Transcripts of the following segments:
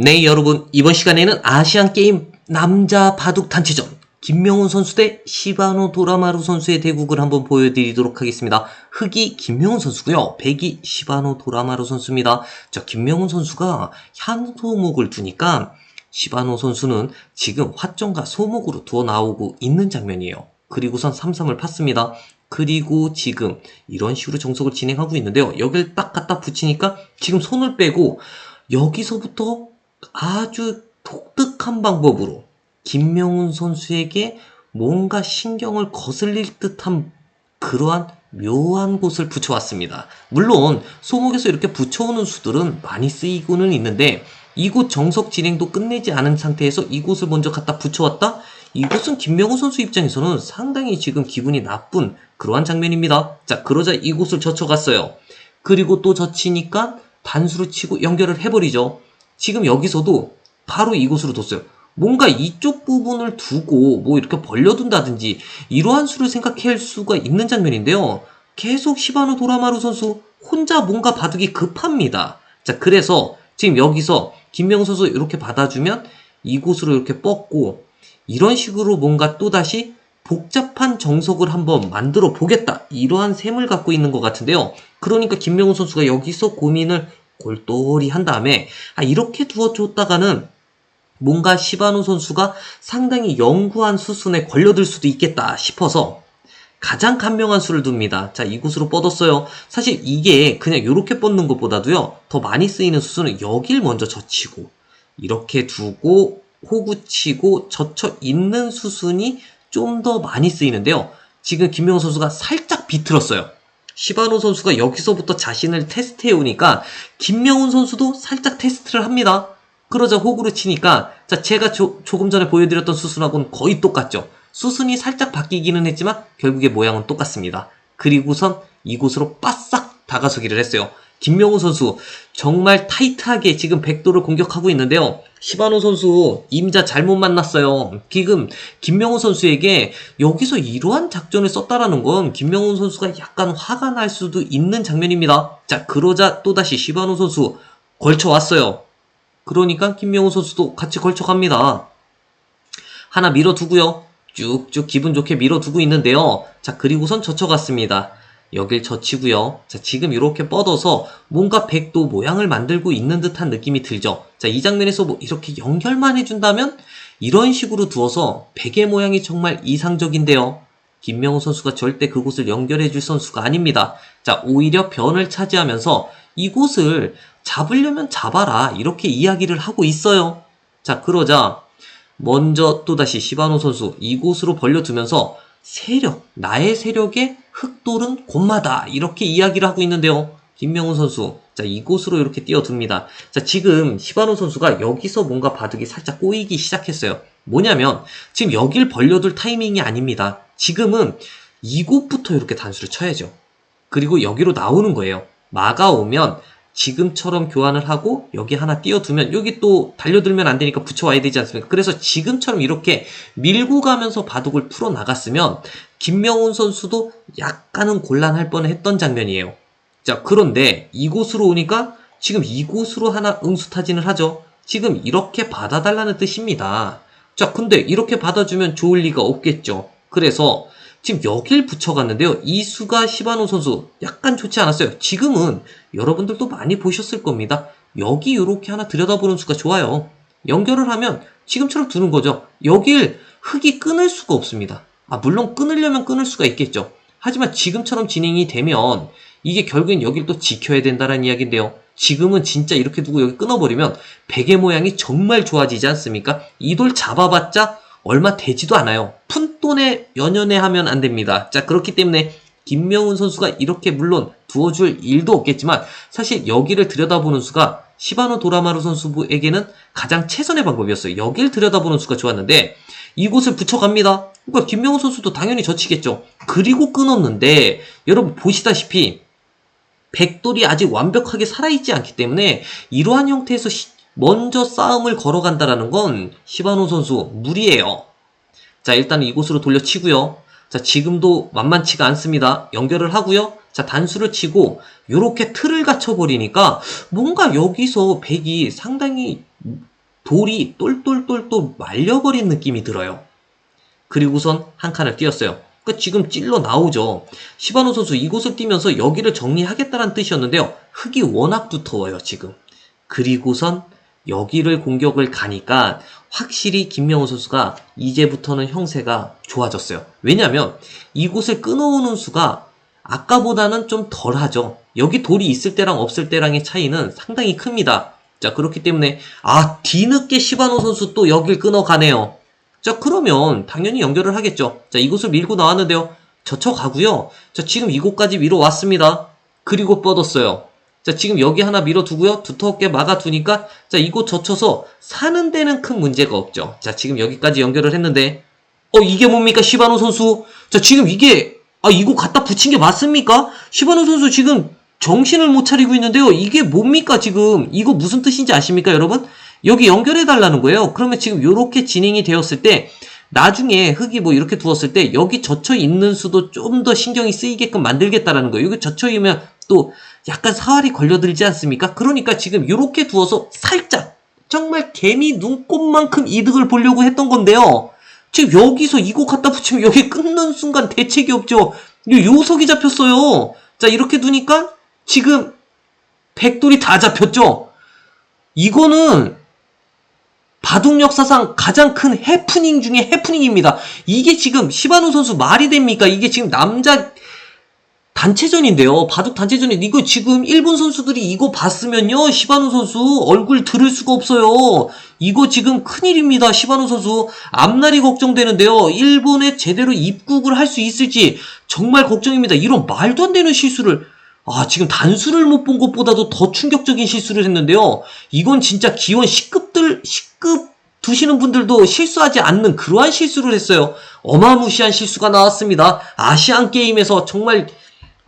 네, 여러분. 이번 시간에는 아시안 게임 남자 바둑 단체전 김명훈 선수 대 시바노 도라마루 선수의 대국을 한번 보여드리도록 하겠습니다. 흑이 김명훈 선수고요. 백이 시바노 도라마루 선수입니다. 자, 김명훈 선수가 향소목을 두니까 시바노 선수는 지금 화점과 소목으로 두어 나오고 있는 장면이에요. 그리고선 3-3을 팠습니다. 그리고 지금 이런 식으로 정석을 진행하고 있는데요. 여길 딱 갖다 붙이니까 지금 손을 빼고 여기서부터 아주 독특한 방법으로 김명훈 선수에게 뭔가 신경을 거슬릴 듯한 그러한 묘한 곳을 붙여왔습니다. 물론 소목에서 이렇게 붙여오는 수들은 많이 쓰이고는 있는데 이곳 정석 진행도 끝내지 않은 상태에서 이곳을 먼저 갖다 붙여왔다? 이곳은 김명훈 선수 입장에서는 상당히 지금 기분이 나쁜 그러한 장면입니다. 자, 그러자 이곳을 젖혀갔어요. 그리고 또 젖히니까 단수로 치고 연결을 해버리죠. 지금 여기서도 바로 이곳으로 뒀어요. 뭔가 이쪽 부분을 두고 뭐 이렇게 벌려둔다든지 이러한 수를 생각할 수가 있는 장면인데요. 계속 시바노 도라마루 선수 혼자 뭔가 바둑이 급합니다. 자, 그래서 지금 여기서 김명훈 선수 이렇게 받아주면 이곳으로 이렇게 뻗고 이런 식으로 뭔가 또다시 복잡한 정석을 한번 만들어 보겠다. 이러한 셈을 갖고 있는 것 같은데요. 그러니까 김명훈 선수가 여기서 고민을 골똘히 한 다음에 아, 이렇게 두어줬다가는 뭔가 시바노 선수가 상당히 영구한 수순에 걸려들 수도 있겠다 싶어서 가장 간명한 수를 둡니다. 자, 이곳으로 뻗었어요. 사실 이게 그냥 이렇게 뻗는 것보다도요, 더 많이 쓰이는 수순은 여길 먼저 젖히고, 이렇게 두고, 호구 치고, 젖혀 있는 수순이 좀 더 많이 쓰이는데요. 지금 김명호 선수가 살짝 비틀었어요. 시바노 선수가 여기서부터 자신을 테스트해 오니까 김명훈 선수도 살짝 테스트를 합니다. 그러자 호구를 치니까 자 제가 조, 금 전에 보여드렸던 수순하고는 거의 똑같죠. 수순이 살짝 바뀌기는 했지만 결국의 모양은 똑같습니다. 그리고선 이곳으로 바싹 다가서기를 했어요. 김명훈 선수 정말 타이트하게 지금 백도를 공격하고 있는데요. 시바노 선수 임자 잘못 만났어요. 지금 김명훈 선수에게 여기서 이러한 작전을 썼다라는 건 김명훈 선수가 약간 화가 날 수도 있는 장면입니다. 자 그러자 또다시 시바노 선수 걸쳐왔어요. 그러니까 김명훈 선수도 같이 걸쳐갑니다. 하나 밀어두고요. 쭉쭉 기분 좋게 밀어두고 있는데요. 자 그리고선 젖혀갔습니다. 여길 젖히고요. 자, 지금 이렇게 뻗어서 뭔가 백도 모양을 만들고 있는 듯한 느낌이 들죠. 자, 이 장면에서 뭐 이렇게 연결만 해준다면 이런 식으로 두어서 백의 모양이 정말 이상적인데요. 김명호 선수가 절대 그곳을 연결해줄 선수가 아닙니다. 자, 오히려 변을 차지하면서 이곳을 잡으려면 잡아라. 이렇게 이야기를 하고 있어요. 자, 그러자 먼저 또다시 시바노 선수 이곳으로 벌려두면서 세력, 나의 세력에 흑돌은 곧마다 이렇게 이야기를 하고 있는데요. 김명훈 선수, 자 이곳으로 이렇게 뛰어듭니다. 자 지금 시바노 선수가 여기서 뭔가 바둑이 살짝 꼬이기 시작했어요. 뭐냐면 지금 여길 벌려둘 타이밍이 아닙니다. 지금은 이곳부터 이렇게 단수를 쳐야죠. 그리고 여기로 나오는 거예요. 마가 오면 지금처럼 교환을 하고 여기 하나 띄워두면 여기 또 달려들면 안 되니까 붙여와야 되지 않습니까? 그래서 지금처럼 이렇게 밀고 가면서 바둑을 풀어 나갔으면 김명훈 선수도 약간은 곤란할 뻔했던 장면이에요. 자 그런데 이곳으로 오니까 지금 이곳으로 하나 응수 타진을 하죠. 지금 이렇게 받아달라는 뜻입니다. 자 근데 이렇게 받아주면 좋을 리가 없겠죠. 그래서 지금 여길 붙여갔는데요. 이 수가 시바노 선수 약간 좋지 않았어요. 지금은 여러분들도 많이 보셨을 겁니다. 여기 이렇게 하나 들여다보는 수가 좋아요. 연결을 하면 지금처럼 두는 거죠. 여길 흙이 끊을 수가 없습니다. 아, 물론 끊으려면 끊을 수가 있겠죠. 하지만 지금처럼 진행이 되면 이게 결국엔 여길 또 지켜야 된다는 이야기인데요. 지금은 진짜 이렇게 두고 여기 끊어버리면 베개 모양이 정말 좋아지지 않습니까? 이 돌 잡아봤자 얼마 되지도 않아요. 푼돈에 연연해 하면 안 됩니다. 자, 그렇기 때문에 김명훈 선수가 이렇게 물론 두어줄 일도 없겠지만 사실 여기를 들여다보는 수가 시바노 도라마루 선수에게는 가장 최선의 방법이었어요. 여기를 들여다보는 수가 좋았는데 이곳을 붙여갑니다. 그러니까 김명훈 선수도 당연히 져치겠죠. 그리고 끊었는데 여러분 보시다시피 백돌이 아직 완벽하게 살아있지 않기 때문에 이러한 형태에서 시, 먼저 싸움을 걸어간다라는 건 시바노 선수 무리예요. 자, 일단 이곳으로 돌려치고요. 자, 지금도 만만치가 않습니다. 연결을 하고요. 자, 단수를 치고 요렇게 틀을 갖춰버리니까 뭔가 여기서 백이 상당히 돌이 똘똘똘똘 말려버린 느낌이 들어요. 그리고선 한 칸을 띄었어요. 그러니까 지금 찔러 나오죠. 시바노 선수 이곳을 뛰면서 여기를 정리하겠다는 뜻이었는데요. 흙이 워낙 두터워요, 지금. 그리고선 여기를 공격을 가니까 확실히 김명호 선수가 이제부터는 형세가 좋아졌어요. 왜냐면 이곳을 끊어오는 수가 아까보다는 좀 덜하죠. 여기 돌이 있을 때랑 없을 때랑의 차이는 상당히 큽니다. 자, 그렇기 때문에 아, 뒤늦게 시바노 선수 또 여길 끊어가네요. 자, 그러면 당연히 연결을 하겠죠. 자, 이곳을 밀고 나왔는데요. 젖혀가고요. 자, 지금 이곳까지 밀어 왔습니다. 그리고 뻗었어요. 자, 지금 여기 하나 밀어두고요. 두텁게 막아두니까, 자, 이곳 젖혀서 사는 데는 큰 문제가 없죠. 자, 지금 여기까지 연결을 했는데, 어, 이게 뭡니까? 시바노 선수. 자, 지금 이게, 아, 이거 갖다 붙인 게 맞습니까? 시바노 선수 지금 정신을 못 차리고 있는데요. 이게 뭡니까, 지금? 이거 무슨 뜻인지 아십니까, 여러분? 여기 연결해 달라는 거예요. 그러면 지금 이렇게 진행이 되었을 때 나중에 흙이 뭐 이렇게 두었을 때 여기 젖혀 있는 수도 좀 더 신경이 쓰이게끔 만들겠다라는 거예요. 여기 젖혀 있으면 또 약간 사활이 걸려들지 않습니까? 그러니까 지금 이렇게 두어서 살짝 정말 개미 눈곱만큼 이득을 보려고 했던 건데요. 지금 여기서 이거 갖다 붙이면 여기 끊는 순간 대책이 없죠. 이 요석이 잡혔어요. 자 이렇게 두니까 지금 백돌이 다 잡혔죠. 이거는 바둑 역사상 가장 큰 해프닝 중에 해프닝입니다. 이게 지금 시바누 선수 말이 됩니까? 이게 지금 남자 단체전인데요. 바둑 단체전이 이거 지금 일본 선수들이 이거 봤으면요. 시바누 선수 얼굴 들을 수가 없어요. 이거 지금 큰일입니다. 시바누 선수 앞날이 걱정되는데요. 일본에 제대로 입국을 할 수 있을지 정말 걱정입니다. 이런 말도 안 되는 실수를 아, 지금 단수를 못 본 것보다도 더 충격적인 실수를 했는데요. 이건 진짜 기원 10급들, 10급 두시는 분들도 실수하지 않는 그러한 실수를 했어요. 어마무시한 실수가 나왔습니다. 아시안 게임에서 정말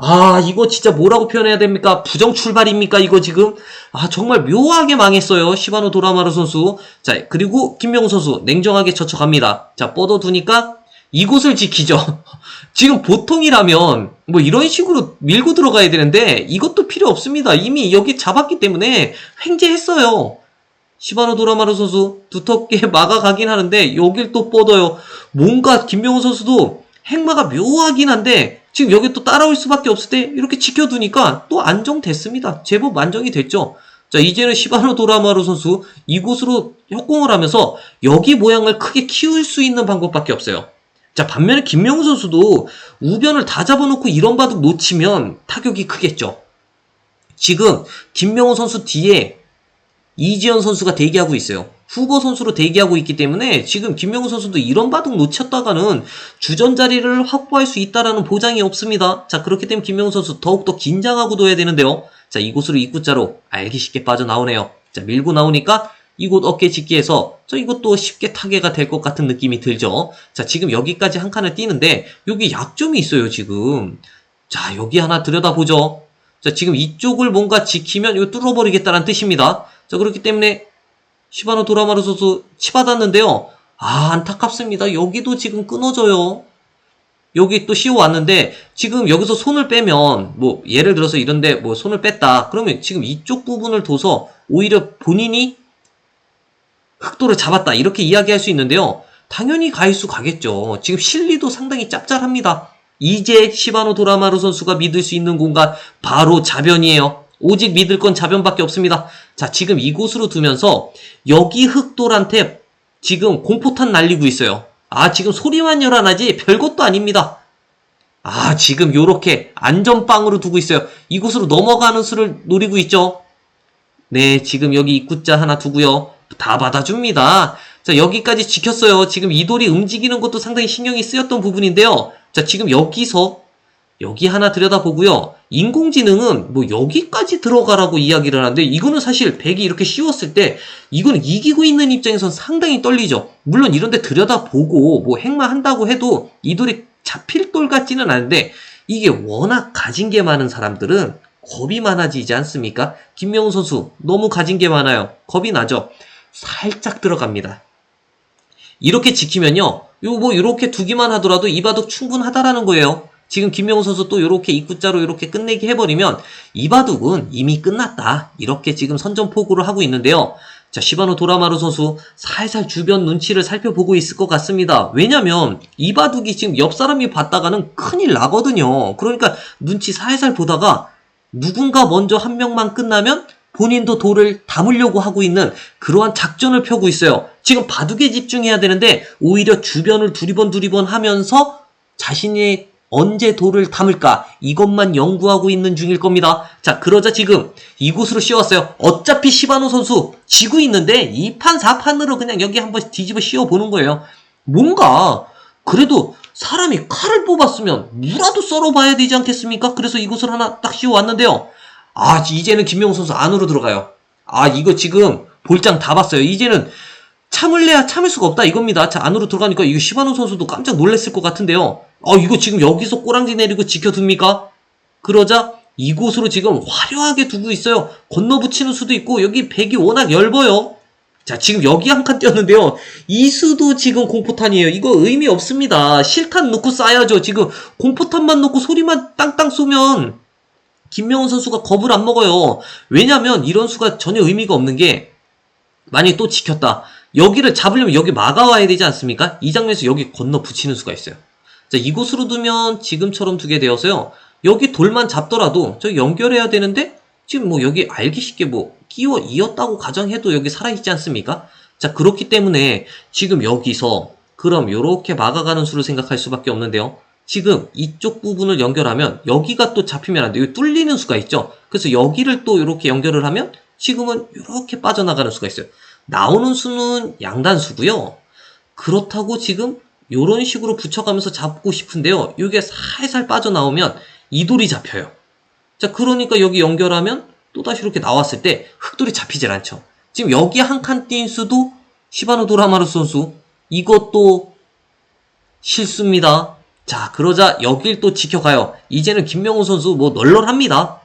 아, 이거 진짜 뭐라고 표현해야 됩니까? 부정 출발입니까? 이거 지금? 아, 정말 묘하게 망했어요. 시바노 도라마루 선수. 자, 그리고 김명우 선수 냉정하게 젖혀갑니다. 자, 뻗어두니까 이곳을 지키죠. 지금 보통이라면 뭐 이런 식으로 밀고 들어가야 되는데 이것도 필요 없습니다. 이미 여기 잡았기 때문에 횡재했어요. 시바노 도라마루 선수 두텁게 막아가긴 하는데 여길 또 뻗어요. 뭔가 김명우 선수도 행마가 묘하긴 한데 지금 여기 또 따라올 수밖에 없을 때 이렇게 지켜두니까 또 안정됐습니다. 제법 안정이 됐죠. 자, 이제는 시바노 도라마루 선수 이곳으로 협공을 하면서 여기 모양을 크게 키울 수 있는 방법밖에 없어요. 자, 반면에 김명우 선수도 우변을 다 잡아놓고 이런 바둑 놓치면 타격이 크겠죠. 지금 김명우 선수 뒤에 이지현 선수가 대기하고 있어요. 후보 선수로 대기하고 있기 때문에 지금 김명우 선수도 이런 바둑 놓쳤다가는 주전 자리를 확보할 수 있다라는 보장이 없습니다. 자, 그렇기 때문에 김명우 선수 더욱더 긴장하고 둬야 되는데요. 자, 이곳으로 입구자로 알기 쉽게 빠져나오네요. 자, 밀고 나오니까 이곳 어깨 집기에서 저 이것도 쉽게 타개가 될 것 같은 느낌이 들죠. 자, 지금 여기까지 한 칸을 띄는데 여기 약점이 있어요, 지금. 자, 여기 하나 들여다보죠. 자, 지금 이쪽을 뭔가 지키면 이거 뚫어버리겠다는 뜻입니다. 자, 그렇기 때문에 시바노 도라마루 선수 치받았는데요. 아, 안타깝습니다. 여기도 지금 끊어져요. 여기 또 씌워 왔는데 지금 여기서 손을 빼면 뭐 예를 들어서 이런데 뭐 손을 뺐다. 그러면 지금 이쪽 부분을 둬서 오히려 본인이 흑도를 잡았다. 이렇게 이야기할 수 있는데요. 당연히 가일수 가겠죠. 지금 실리도 상당히 짭짤합니다. 이제 시바노 도라마루 선수가 믿을 수 있는 공간 바로 자변이에요. 오직 믿을 건 자변밖에 없습니다. 자, 지금 이곳으로 두면서 여기 흑돌한테 지금 공포탄 날리고 있어요. 아, 지금 소리만 열어나지 별것도 아닙니다. 아, 지금 요렇게 안전빵으로 두고 있어요. 이곳으로 넘어가는 수를 노리고 있죠. 네, 지금 여기 입구자 하나 두고요. 다 받아줍니다. 자, 여기까지 지켰어요. 지금 이 돌이 움직이는 것도 상당히 신경이 쓰였던 부분인데요. 자, 지금 여기서 여기 하나 들여다보고요. 인공지능은 뭐 여기까지 들어가라고 이야기를 하는데 이거는 사실 백이 이렇게 씌웠을 때 이거는 이기고 있는 입장에선 상당히 떨리죠. 물론 이런데 들여다보고 뭐 행마한다고 해도 이 돌이 잡힐 돌 같지는 않은데 이게 워낙 가진 게 많은 사람들은 겁이 많아지지 않습니까? 김명훈 선수 너무 가진 게 많아요. 겁이 나죠. 살짝 들어갑니다. 이렇게 지키면요. 요 뭐 이렇게 두기만 하더라도 이 바둑 충분하다라는 거예요. 지금 김명훈 선수 또 이렇게 입구자로 이렇게 끝내기 해버리면 이 바둑은 이미 끝났다. 이렇게 지금 선전포고를 하고 있는데요. 자, 시바노 도라마루 선수 살살 주변 눈치를 살펴보고 있을 것 같습니다. 왜냐면 이 바둑이 지금 옆 사람이 봤다가는 큰일 나거든요. 그러니까 눈치 살살 보다가 누군가 먼저 한 명만 끝나면 본인도 돌을 담으려고 하고 있는 그러한 작전을 펴고 있어요. 지금 바둑에 집중해야 되는데 오히려 주변을 두리번 두리번 하면서 자신이 언제 돌을 담을까 이것만 연구하고 있는 중일 겁니다. 자 그러자 지금 이곳으로 씌웠어요. 어차피 시바노 선수 지고 있는데 2판 4판으로 그냥 여기 한번 뒤집어 씌워 보는 거예요. 뭔가 그래도 사람이 칼을 뽑았으면 무라도 썰어봐야 되지 않겠습니까? 그래서 이곳을 하나 딱 씌워 왔는데요. 아 이제는 김명우 선수 안으로 들어가요. 아 이거 지금 볼장 다 봤어요. 이제는 참을래야 참을 수가 없다 이겁니다. 자 안으로 들어가니까 이거 시바노 선수도 깜짝 놀랐을 것 같은데요. 어 이거 지금 여기서 꼬랑지 내리고 지켜둡니까? 그러자 이곳으로 지금 화려하게 두고 있어요. 건너붙이는 수도 있고 여기 백이 워낙 얇아요. 자 지금 여기 한칸 띄었는데요. 이 수도 지금 공포탄이에요. 이거 의미 없습니다. 실탄 넣고 쏴야죠. 지금 공포탄만 넣고 소리만 땅땅 쏘면 김명훈 선수가 겁을 안 먹어요. 왜냐면 이런 수가 전혀 의미가 없는 게 만약에 또 지켰다. 여기를 잡으려면 여기 막아와야 되지 않습니까? 이 장면에서 여기 건너 붙이는 수가 있어요. 자, 이곳으로 두면 지금처럼 두게 되어서요. 여기 돌만 잡더라도 저 연결해야 되는데 지금 뭐 여기 알기 쉽게 뭐 끼워 이었다고 가정해도 여기 살아있지 않습니까? 자, 그렇기 때문에 지금 여기서 그럼 요렇게 막아가는 수를 생각할 수밖에 없는데요. 지금 이쪽 부분을 연결하면 여기가 또 잡히면 안 돼요. 뚫리는 수가 있죠. 그래서 여기를 또 이렇게 연결을 하면 지금은 이렇게 빠져나가는 수가 있어요. 나오는 수는 양단수고요. 그렇다고 지금 이런 식으로 붙여가면서 잡고 싶은데요. 이게 살살 빠져나오면 이 돌이 잡혀요. 자, 그러니까 여기 연결하면 또다시 이렇게 나왔을 때 흑돌이 잡히질 않죠. 지금 여기 한 칸 띈 수도 시바노 도라마루 선수 이것도 실수입니다. 자, 그러자 여길 또 지켜가요. 이제는 김명훈 선수 뭐 널널합니다.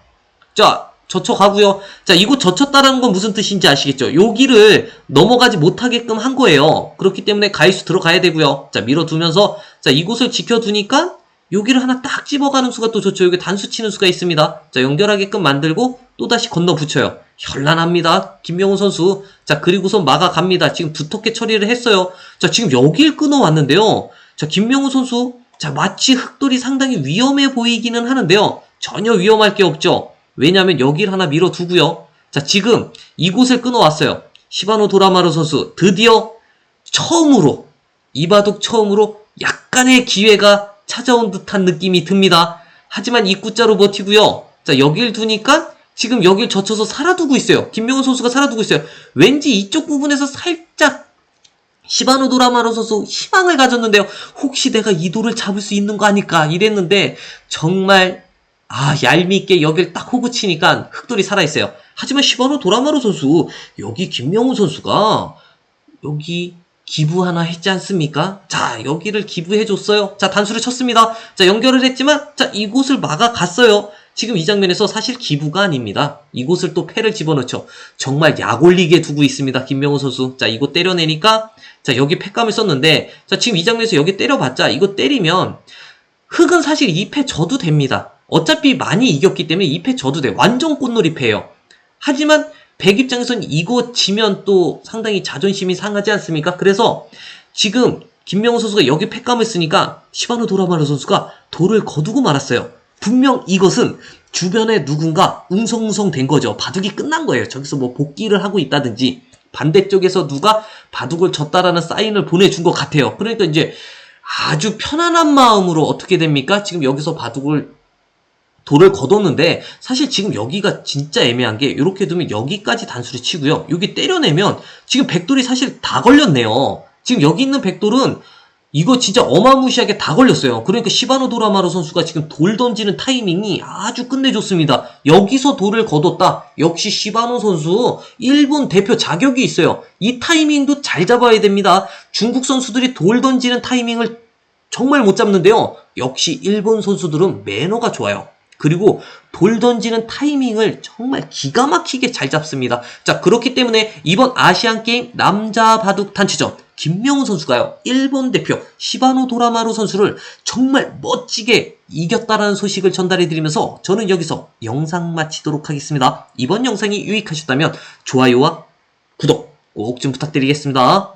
자, 젖혀가고요. 자, 이곳 젖혔다라는 건 무슨 뜻인지 아시겠죠? 여기를 넘어가지 못하게끔 한 거예요. 그렇기 때문에 가이수 들어가야 되고요. 자, 밀어두면서 자, 이곳을 지켜두니까 여기를 하나 딱 집어가는 수가 또 좋죠. 여기 단수 치는 수가 있습니다. 자, 연결하게끔 만들고 또다시 건너 붙여요. 현란합니다. 김명훈 선수. 자, 그리고선 막아갑니다. 지금 두텁게 처리를 했어요. 자, 지금 여길 끊어왔는데요. 자, 김명훈 선수. 자, 마치 흑돌이 상당히 위험해 보이기는 하는데요. 전혀 위험할 게 없죠. 왜냐하면 여길 하나 밀어두고요. 자, 지금 이곳을 끊어왔어요. 시바노 도라마루 선수 드디어 처음으로 이바둑 처음으로 약간의 기회가 찾아온 듯한 느낌이 듭니다. 하지만 입구자로 버티고요. 자, 여길 두니까 지금 여길 젖혀서 살아두고 있어요. 김명훈 선수가 살아두고 있어요. 왠지 이쪽 부분에서 살짝 시바노 도라마루 선수 희망을 가졌는데요. 혹시 내가 이 돌을 잡을 수 있는 거 아닐까 이랬는데 정말 아, 얄밉게 여길 딱 호구 치니까 흑돌이 살아있어요. 하지만 시바노 도라마루 선수, 여기 김명훈 선수가, 여기 기부 하나 했지 않습니까? 자, 여기를 기부해줬어요. 자, 단수를 쳤습니다. 자, 연결을 했지만, 자, 이곳을 막아갔어요. 지금 이 장면에서 사실 기부가 아닙니다. 이곳을 또 패를 집어넣죠. 정말 약올리게 두고 있습니다. 김명훈 선수. 자, 이거 때려내니까, 자, 여기 패감을 썼는데, 자, 지금 이 장면에서 여기 때려봤자, 이거 때리면, 흑은 사실 2패 져도 됩니다. 어차피 많이 이겼기 때문에 2패 져도 돼. 완전 꽃놀이 패예요. 하지만 백 입장에선 이거 지면 또 상당히 자존심이 상하지 않습니까? 그래서 지금 김명훈 선수가 여기 패감을 쓰니까 시바노 도라마루 선수가 돌을 거두고 말았어요. 분명 이것은 주변에 누군가 웅성웅성 된 거죠. 바둑이 끝난 거예요. 저기서 뭐 복귀를 하고 있다든지 반대쪽에서 누가 바둑을 졌다라는 사인을 보내준 것 같아요. 그러니까 이제 아주 편안한 마음으로 어떻게 됩니까? 지금 여기서 바둑을 돌을 걷었는데 사실 지금 여기가 진짜 애매한 게 이렇게 두면 여기까지 단수를 치고요. 여기 때려내면 지금 백돌이 사실 다 걸렸네요. 지금 여기 있는 백돌은 이거 진짜 어마무시하게 다 걸렸어요. 그러니까 시바노 도라마루 선수가 지금 돌 던지는 타이밍이 아주 끝내줬습니다. 여기서 돌을 거뒀다. 역시 시바노 선수 일본 대표 자격이 있어요. 이 타이밍도 잘 잡아야 됩니다. 중국 선수들이 돌 던지는 타이밍을 정말 못 잡는데요. 역시 일본 선수들은 매너가 좋아요. 그리고 돌 던지는 타이밍을 정말 기가 막히게 잘 잡습니다. 자, 그렇기 때문에 이번 아시안 게임 남자 바둑 단체전 김명훈 선수가요, 일본 대표 시바노 도라마루 선수를 정말 멋지게 이겼다라는 소식을 전달해드리면서 저는 여기서 영상 마치도록 하겠습니다. 이번 영상이 유익하셨다면 좋아요와 구독 꼭 좀 부탁드리겠습니다.